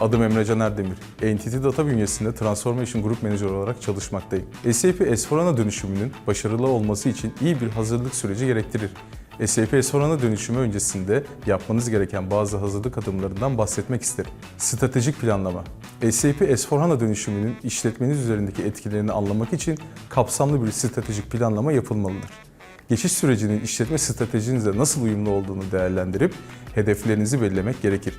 Adım Emre Can Erdemir. Entity Data bünyesinde Transformation Group Manager olarak çalışmaktayım. SAP S4HANA dönüşümünün başarılı olması için iyi bir hazırlık süreci gerektirir. SAP S4HANA dönüşümü öncesinde yapmanız gereken bazı hazırlık adımlarından bahsetmek isterim. Stratejik planlama. SAP S4HANA dönüşümünün işletmeniz üzerindeki etkilerini anlamak için kapsamlı bir stratejik planlama yapılmalıdır. Geçiş sürecinin işletme stratejinizle nasıl uyumlu olduğunu değerlendirip hedeflerinizi belirlemek gerekir.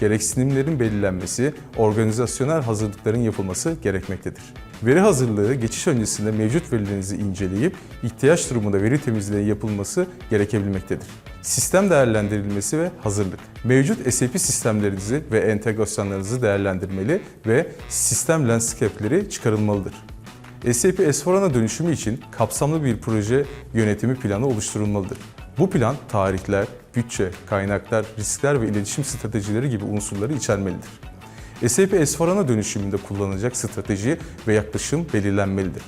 Gereksinimlerin belirlenmesi, organizasyonel hazırlıkların yapılması gerekmektedir. Veri hazırlığı geçiş öncesinde mevcut verilerinizi inceleyip ihtiyaç durumunda veri temizliği yapılması gerekebilmektedir. Sistem değerlendirilmesi ve hazırlık. Mevcut SAP sistemlerinizi ve entegrasyonlarınızı değerlendirmeli ve sistem landscape'leri çıkarılmalıdır. SAP S4HANA dönüşümü için kapsamlı bir proje yönetimi planı oluşturulmalıdır. Bu plan tarihler, bütçe, kaynaklar, riskler ve iletişim stratejileri gibi unsurları içermelidir. SAP S4HANA dönüşümünde kullanılacak strateji ve yaklaşım belirlenmelidir.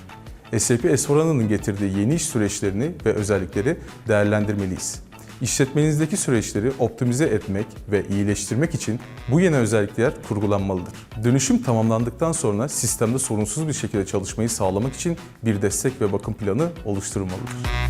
SAP S4HANA'nın getirdiği yeni iş süreçlerini ve özellikleri değerlendirmeliyiz. İşletmenizdeki süreçleri optimize etmek ve iyileştirmek için bu yeni özellikler kurgulanmalıdır. Dönüşüm tamamlandıktan sonra sistemde sorunsuz bir şekilde çalışmayı sağlamak için bir destek ve bakım planı oluşturulmalıdır.